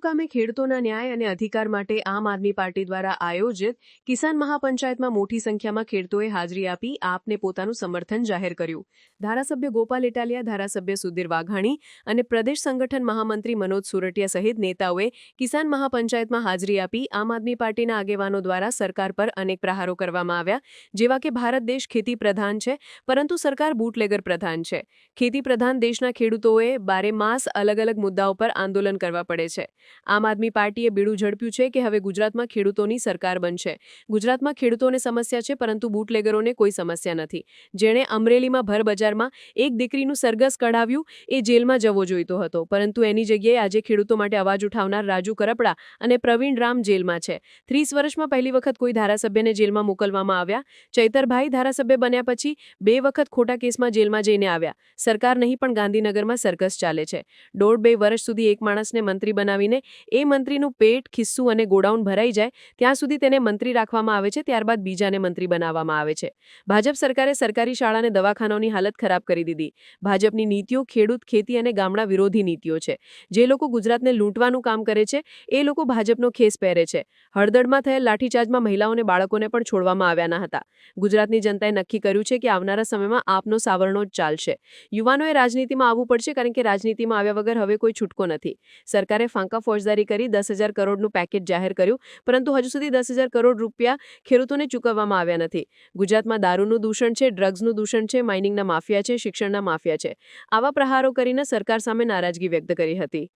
મુકામે ખેડૂતોના ન્યાય અને અધિકાર માટે આમ આદમી પાર્ટી દ્વારા આયોજિત કિસાન મહાપંચાયતમાં મોટી સંખ્યામાં ખેડૂતોએ હાજરી આપી આપને પોતાનું સમર્થન જાહેર કર્યું. ધારાસભ્ય ગોપાલ ઇટાલિયા, ધારાસભ્ય સુધીર વાઘાણી અને પ્રદેશ સંગઠન મહામંત્રી મનોજ સુરટિયા સહિત નેતાઓએ કિસાન મહાપંચાયતમાં હાજરી આપી આમ આદમી પાર્ટીના આગેવાનો દ્વારા સરકાર પર અનેક પ્રહારો કરવામાં આવ્યા, જેવા કે ભારત દેશ ખેતી પ્રધાન છે, પરંતુ સરકાર બૂટલેગર પ્રધાન છે. ખેતી પ્રધાન દેશના ખેડૂતોએ બારે માસ અલગ અલગ મુદ્દાઓ પર આંદોલન કરવા પડે છે. આમ આદમી પાર્ટીએ બીડું ઝડપ્યું છે કે હવે ગુજરાતમાં ખેડૂતોની સરકાર બનશે. ગુજરાતમાં ખેડૂતોને સમસ્યા છે, પરંતુ બૂટલેગરોને કોઈ સમસ્યા નથી. જેણે અમરેલીમાં ભર બજારમાં એક દીકરીનું સરઘસ કઢાવ્યું, એ જેલમાં જવો જોઈતો હતો. પરંતુ એની જગ્યાએ આજે ખેડૂતો માટે અવાજ ઉઠાવનાર રાજુ કરપડા અને પ્રવીણ રામ જેલમાં છે. ત્રીસ વર્ષમાં પહેલી વખત કોઈ ધારાસભ્યને જેલમાં મોકલવામાં આવ્યા. ચૈતરભાઈ ધારાસભ્ય બન્યા પછી બે વખત ખોટા કેસમાં જેલમાં જઈને આવ્યા. સરકાર નહીં, પણ ગાંધીનગરમાં સરઘસ ચાલે છે. દોઢ બે વર્ષ સુધી એક માણસને મંત્રી બનાવીને એ મંત્રીનું પેટ ખિસ્સું અને ગોડાઉન ભરાઈ જાય, ત્યાં સુધી તેને મંત્રી રાખવામાં આવે છે, ત્યારબાદ બીજાને મંત્રી બનાવવામાં આવે છે. ભાજપ સરકારે સરકારી શાળાને દવાખાનાઓની હાલત ખરાબ કરી દીધી. ભાજપની નીતિઓ ખેડૂત, ખેતી અને ગામડા વિરોધી નીતિઓ છે. જે લોકો ગુજરાતને લૂંટવાનું કામ કરે છે, એ લોકો ભાજપનો ખેસ પહેરે છે. હળદળમાં થયેલ લાઠીચાર્જમાં મહિલાઓને બાળકોને પણ છોડવામાં આવ્યા ન હતા. ગુજરાતની જનતાએ નક્કી કર્યું છે કે આવનારા સમયમાં આપનો સાવરણો જ ચાલશે. યુવાનોએ રાજનીતિમાં આવવું પડશે કારણ કે રાજનીતિમાં આવ્યા વગર હવે કોઈ છૂટકો નથી. સરકારે ફાંકા ફોજદારી કરી દસ હજાર કરોડનું પેકેજ જાહેર કર્યું. પરંતુ હજુ સુધી દસ હજાર કરોડ રૂપિયા ખેડૂતોને ચૂકવવામાં આવ્યા નથી. ગુજરાતમાં દારૂનું દૂષણ છે, ડ્રગ્સનું દૂષણ છે, માઇનિંગના માફિયા છે, શિક્ષણના માફિયા છે. આવા પ્રહારો કરીને સરકાર સામે નારાજગી વ્યક્ત કરી હતી.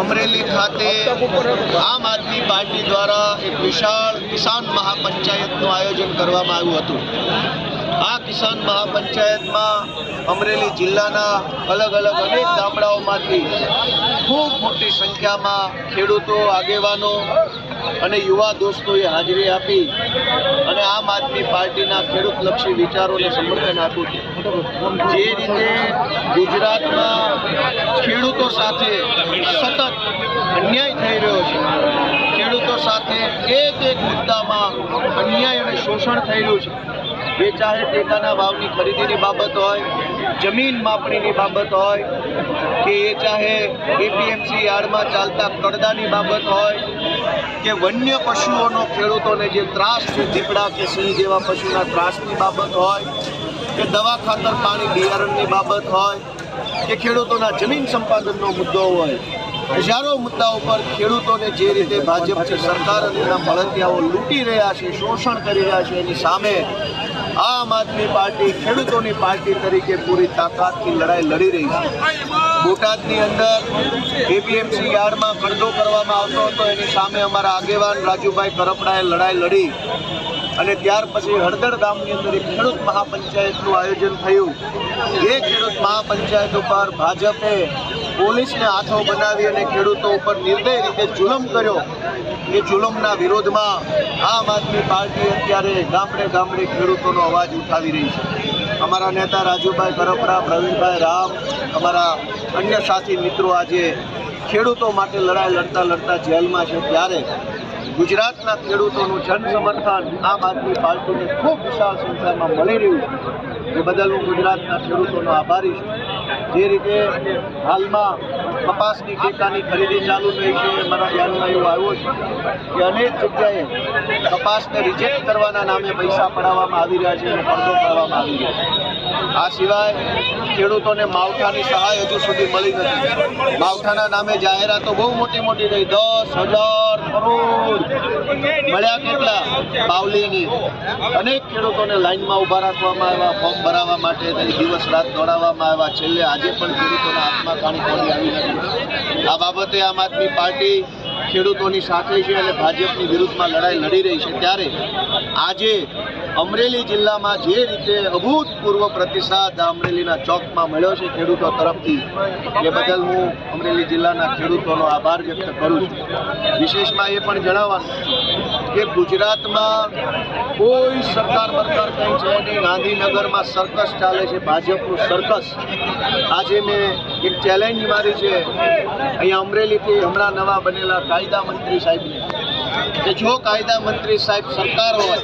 અમરેલી ખાતે આમ આદમી પાર્ટી દ્વારા એક વિશાળ કિસાન મહાપંચાયતનું આયોજન કરવામાં આવ્યું હતું. આ કિસાન મહાપંચાયતમાં અમરેલી જિલ્લાના અલગ અલગ અનેક ગામડાઓમાંથી ખૂબ મોટી સંખ્યામાં ખેડૂતો, આગેવાનો અને યુવા દોસ્તોએ હાજરી આપી અને આમ આદમી પાર્ટીના ખેડૂતલક્ષી વિચારોને સમર્થન આપ્યું છે. જે રીતે ગુજરાતમાં ખેડૂતો સાથે સતત અન્યાય થઈ રહ્યો છે, ખેડૂતો સાથે એક એક મુદ્દામાં અન્યાય અને શોષણ થઈ રહ્યું છે ચાહે ટેકાના ભાવની ખરીદીની બાબત હોય, જમીન માપણીની બાબત હોય, કે એ ચાહે એપીએમસી યાર્ડમાં ચાલતા કડદાની બાબત હોય, કે વન્ય પશુઓનો ખેડૂતોને જે ત્રાસ છે દીપડા કે સિંહ જેવા પશુના ત્રાસની બાબત હોય, કે દવા ખાતર, પાણી, બિયારણની બાબત હોય, કે ખેડૂતોના જમીન સંપાદનનો મુદ્દો હોય, હજારો મુદ્દાઓ પર ખેડૂતોને જે રીતે ભાજપ છે, સરકાર અને એના મળતિયાઓ લૂંટી રહ્યા છે, શોષણ કરી રહ્યા છે, એની સામે આમ આદમી પાર્ટી ખેડૂતોની પાર્ટી તરીકે પૂરી તાકાતની લડાઈ લડી રહી છે. બોટાદની અંદર એપીએમસી યાર્ડમાં કડદો કરવામાં આવતો હતો. એની સામે અમારા આગેવાન રાજુભાઈ કરપડાએ લડાઈ લડી અને ત્યાર પછી હળદર ગામની અંદર એક ખેડૂત મહાપંચાયતનું આયોજન થયું. એ ખેડૂત મહાપંચાયત ઉપર ભાજપે પોલીસને હાથો બનાવી અને ખેડૂતો ઉપર નિર્દય રીતે જુલમ કર્યો. એ જુલમના વિરોધમાં આમ આદમી પાર્ટી અત્યારે ગામડે ગામડે ખેડૂતોનો અવાજ ઉઠાવી રહી છે. અમારા નેતા રાજુભાઈ કરપડા પ્રવીણભાઈ રામ, અમારા અન્ય સાથી મિત્રો આજે ખેડૂતો માટે લડાઈ લડતા લડતા જેલમાં છે. ત્યારે ગુજરાતના ખેડૂતોનું જનસમર્થન આમ આદમી પાર્ટીને ખૂબ વિશાળ સંખ્યામાં મળી રહ્યું છે. એ બદલ હું ગુજરાતના ખેડૂતોનો આભારી છું. જે રીતે હાલમાં કપાસની ટેકાની ખરીદી ચાલુ થઈ છે. મારા ધ્યાનમાં એવું આવ્યું છે કે અનેક જગ્યાએ કપાસને રિજેક્ટ કરવાના નામે પૈસા પડાવવામાં આવી રહ્યા છે અને પડદો કરવામાં આવી રહ્યો છે. આ સિવાય ખેડૂતોને માવઠાની સહાય હજુ સુધી મળી નથી. માવઠાના નામે જાહેરાતો બહુ મોટી મોટી થઈ. દસ હજાર મળ્યા કેટલા? બાવલીની. અનેક ખેડૂતોને લાઇનમાં ઊભા રાખવામાં આવ્યા, ફોર્મ ભરાવવા માટે તેની દિવસ રાત દોડાવવામાં આવ્યા. છેલ્લે આજે પણ ખેડૂતોના હાથમાં પાણી આવી આ બાબતે આમ આદમી પાર્ટી ખેડૂતોની સાથે છે અને ભાજપની વિરુદ્ધમાં લડાઈ લડી રહી છે. ત્યારે આજે અમરેલી જિલ્લામાં જે રીતે અભૂતપૂર્વ પ્રતિસાદ અમરેલીના ચોકમાં મળ્યો છે, ખેડૂતો તરફથી, એ બદલ હું અમરેલી જિલ્લાના ખેડૂતોનો આભાર વ્યક્ત કરું છું. વિશેષમાં એ પણ જણાવવાનું કે ગુજરાતમાં કોઈ સરકાર બરકાર કંઈ છે નહીં. ગાંધીનગરમાં સર્કસ ચાલે છે, ભાજપનું સર્કસ આજે મેં એક ચેલેન્જ મારી છે. અહીંયા અમરેલીથી હમણાં નવા બનેલા કાયદા મંત્રી સાહેબને. કે જો કાયદા મંત્રી સાહેબ સરકાર હોય,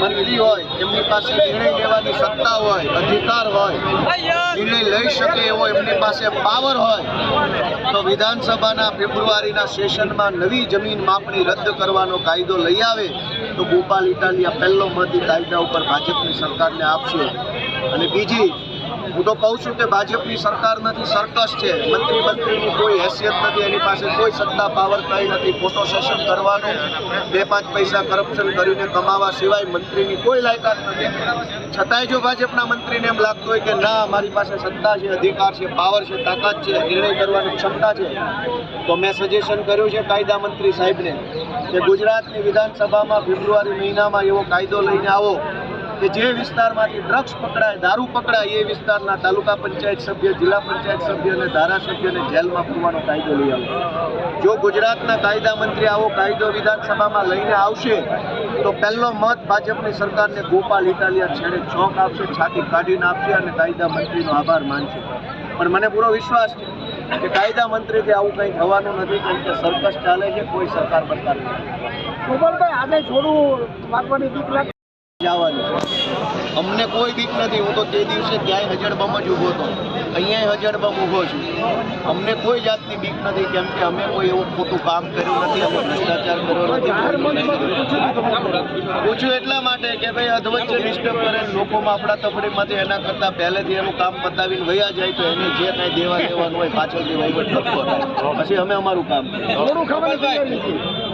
મંત્રી હોય, એમની પાસે નિર્ણય લેવાની સત્તા હોય, અધિકાર હોય, નિર્ણય લઈ શકે એવો એમની પાસે પાવર હોય, તો વિધાનસભાના ફેબ્રુઆરીના સેશનમાં નવી જમીન માપણી રદ કરવાનો કાયદો લઈ આવે, તો ગોપાલ ઇટાલિયા પહેલો મત કાયદા ઉપર ભાજપની સરકારને આપશે. અને બીજી હું તો કહું છું કે ભાજપની સરકાર નથી, સર્કસ છે. મંત્રી મંત્રીની કોઈ હેસિયત નથી, એની પાસે કોઈ સત્તા પાવર કંઈ નથી. ફોટો સેશન કરવાનું, બે પાંચ પૈસા કરપ્શન કરીને કમાવા સિવાય મંત્રીની કોઈ લાયકાત નથી. છતાંય જો ભાજપના મંત્રીને એમ લાગતું હોય કે ના, મારી પાસે સત્તા છે, અધિકાર છે પાવર છે, તાકાત છે, નિર્ણય કરવાની ક્ષમતા છે, તો મેં સજેશન કર્યું છે કાયદા મંત્રી સાહેબને કે ગુજરાતની વિધાનસભામાં ફેબ્રુઆરી મહિનામાં એવો કાયદો લઈને આવો. કે જે વિસ્તારમાંથી ડ્રગ્સ પકડાય દારૂ પકડાય એ વિસ્તારના તાલુકા પંચાયત સભ્ય જિલ્લા પંચાયત સભ્ય અને ધારાસભ્યને જેલમાં પૂરવાનો કાયદો લઈ આવ્યો જો ગુજરાતના કાયદા મંત્રી આવો કાયદો વિધાનસભામાં લઈને આવશે તો પહેલો મત ભાજપની સરકારને ગોપાલ ઇટાલિયા છેડે ચોક આપશે છાતી કાઢીને આપશે અને કાયદા મંત્રીનો આભાર માનશે. પણ મને પૂરો વિશ્વાસ છે કે કાયદા મંત્રીથી આવું કંઈ થવાનું નથી કેમ કે સરકસ ચાલે છે કોઈ સરકાર બનતા નથી. ગોપાલભાઈ આજે છોડું વાગવાની દુઃખ લાગે. જવાનું અમને કોઈ બીક નથી હું તો તે દિવસે ક્યાંય હજડબમ જ ઊભો હતો. અહીંયા હજડબામ ઊભો છું. અમને કોઈ જાતની બીક નથી કેમ કે અમે કોઈ એવું ખોટું કામ કર્યું નથી અમે ભ્રષ્ટાચાર કર્યો નથી. પૂછ્યું એટલા માટે કે ભાઈ અધવચ્ચે ડિસ્ટર્બ કરે લોકોમાં આપણા તફડીમાંથી એના કરતાં પહેલેથી એનું કામ પતાવીને વયા જાય તો એને જે કાંઈ દેવા દેવાનું હોય પાછળથી વહીવટ થાય પછી અમે અમારું કામ કરીએ. ખબર